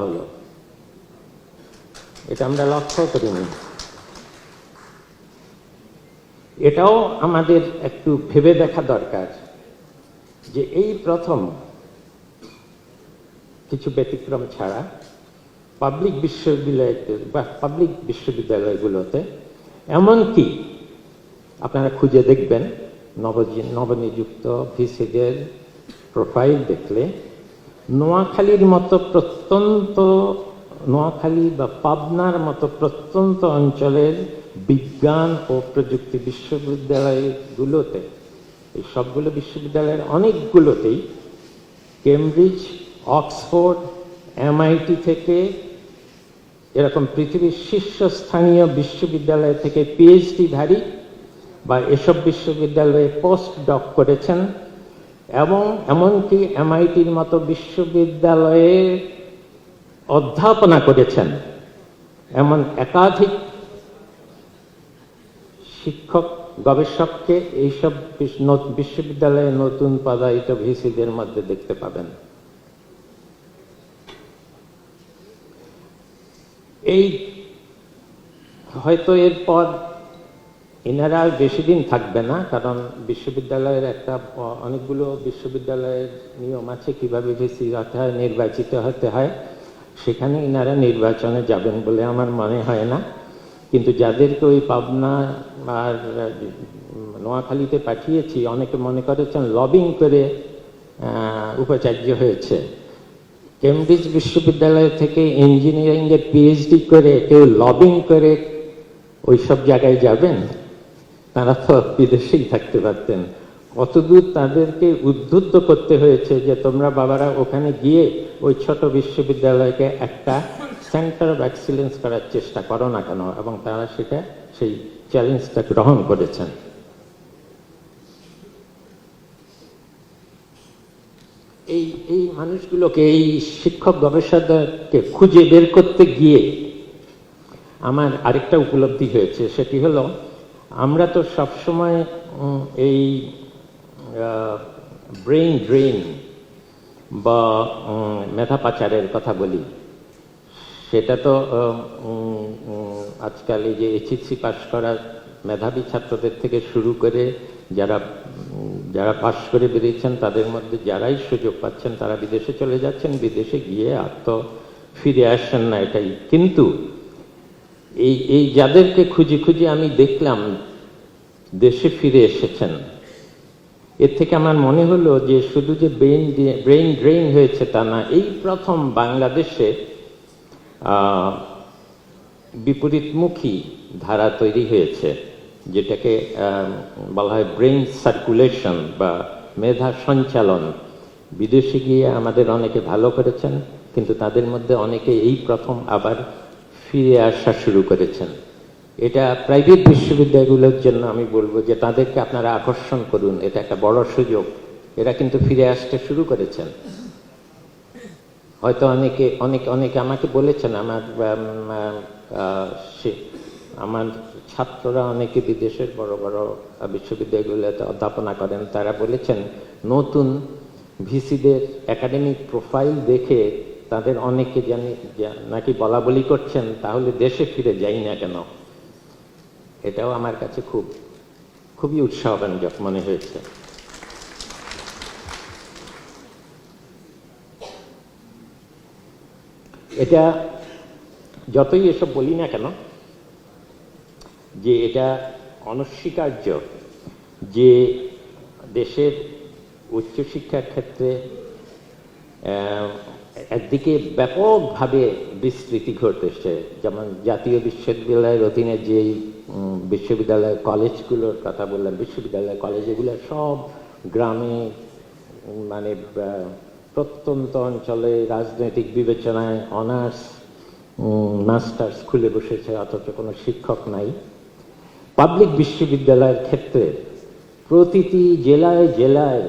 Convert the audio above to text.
হলো। এটা আমরা লক্ষ্য এটাও আমাদের একটু ভেবে দেখা দরকার যে এই প্রথম কিছু ব্যতিক্রম ছাড়া পাবলিক বিশ্ববিদ্যালয় বা পাবলিক বিশ্ববিদ্যালয়গুলোতে এমনকি আপনারা খুঁজে দেখবেন? নবজি- নবনিযুক্ত ভিসিদের প্রোফাইল দেখলে নোয়াখালীর মতো প্রত্যন্ত, নোয়াখালী বা পাবনার মতো প্রত্যন্ত অঞ্চলের বিজ্ঞান ও প্রযুক্তি বিশ্ববিদ্যালয়গুলোতে, এই সবগুলো বিশ্ববিদ্যালয়ের অনেকগুলোতেই কেমব্রিজ, অক্সফোর্ড, এমআইটি থেকে এরকম পৃথিবীর শীর্ষস্থানীয় বিশ্ববিদ্যালয় থেকে পিএইচডিধারী বা এসব বিশ্ববিদ্যালয়ে পোস্ট ডক করেছেন। এবং এমনকি এমআইটির মতো বিশ্ববিদ্যালয়ে অধ্যাপনা করেছেন এমন একাধিক শিক্ষক, গবেষককে এইসব বিশ্ববিদ্যালয়ে নতুন পদায়িত ভিসিদের মধ্যে দেখতে পাবেন। এই হয়তো এরপর এনারা আর বেশি দিন থাকবে না, কারণ বিশ্ববিদ্যালয়ের একটা অনেকগুলো বিশ্ববিদ্যালয়ের নিয়ম আছে কীভাবে ভিসি হতে হয় নির্বাচিত হতে হয়। সেখানে এনারা নির্বাচনে যাবেন বলে আমার মনে হয় না। কিন্তু যাদেরকে ওই পাবনা আর নোয়াখালীতে পাঠিয়েছি, অনেকে মনে করেছেন লবিং করে উপাচার্য হয়েছে। কেমব্রিজ বিশ্ববিদ্যালয় থেকে ইঞ্জিনিয়ারিংয়ে পিএইচডি করে কেউ লবিং করে ওই সব জায়গায় যাবেন? তারা তো বিদেশেই থাকতে পারতেন। কতদূর তাদেরকে উদ্বুদ্ধ করতে হয়েছে যে, তোমরা বাবারা ওখানে গিয়ে ওই ছোট বিশ্ববিদ্যালয়কে একটা সেন্টার অফ এক্সিলেন্স করার চেষ্টা করো না কেন? এবং তারা সেটা, সেই চ্যালেঞ্জটা গ্রহণ করেছেন। এই এই মানুষগুলোকে, এই শিক্ষক গবেষকদেরকে খুঁজে বের করতে গিয়ে আমার আরেকটা উপলব্ধি হয়েছে। সেটি হলো আমরা তো সবসময় এই ব্রেইন ড্রেন বা মেধা পাচারের কথা বলি। সেটা তো আজকাল এই যে এইচএসসি পাশ করা মেধাবী ছাত্রদের থেকে শুরু করে যারা যারা পাশ করে বেরিয়েছেন, তাদের মধ্যে যারাই সুযোগ পাচ্ছেন, তারা বিদেশে চলে যাচ্ছেন, বিদেশে গিয়ে তো ফিরে আসছেন না এটাই। কিন্তু এই এই যাদেরকে খুঁজে খুঁজে আমি দেখলাম, দেশে ফিরে এসেছেন। এর থেকে আমার মনে হলো যে শুধু যে ব্রেন ব্রেন ড্রেন হয়েছে তা না, এই প্রথম বাংলাদেশে বিপরীতমুখী ধারা তৈরি হয়েছে, যেটাকে বলা হয় ব্রেন সার্কুলেশন বা মেধা সঞ্চালন। বিদেশে গিয়ে আমাদের অনেকে ভালো করেছেন, কিন্তু তাদের মধ্যে অনেকে এই প্রথম আবার ফিরে আসা শুরু করেছেন। এটা প্রাইভেট বিশ্ববিদ্যালয়গুলোর জন্য আমি বলব যে তাদেরকে আপনারা আকর্ষণ করুন, এটা একটা বড় সুযোগ। এরা কিন্তু ফিরে আসতে শুরু করেছেন। হয়তো অনেকে, অনেক, অনেকে আমাকে বলেছেন, আমার আমার ছাত্ররা অনেকে বিদেশের বড় বড় বিশ্ববিদ্যালয়গুলোতে অধ্যাপনা করেন, তারা বলেছেন, নতুন ভিসিদের একাডেমিক প্রোফাইল দেখে তাদের অনেকে জানি নাকি বলা বলি করছেন, তাহলে দেশে ফিরে যাই না কেন? এটাও আমার কাছে খুব, খুবই উৎসাহব্যঞ্জক মনে হয়েছে। এটা যতই এসব বলি না কেন, যে এটা অনস্বীকার্য যে দেশের উচ্চশিক্ষার ক্ষেত্রে একদিকে ব্যাপকভাবে বিস্তৃতি ঘটেছে, যেমন জাতীয় বিশ্ববিদ্যালয়ের অধীনে যেই বিশ্ববিদ্যালয় কলেজগুলোর কথা বললাম, বিশ্ববিদ্যালয় কলেজ, এগুলো সব গ্রামে মানে প্রত্যন্ত অঞ্চলে রাজনৈতিক বিবেচনায় অনার্স মাস্টার্স খুলে বসেছে, অথচ কোনো শিক্ষক নাই। পাবলিক বিশ্ববিদ্যালয়ের ক্ষেত্রে প্রতিটি জেলায় জেলায়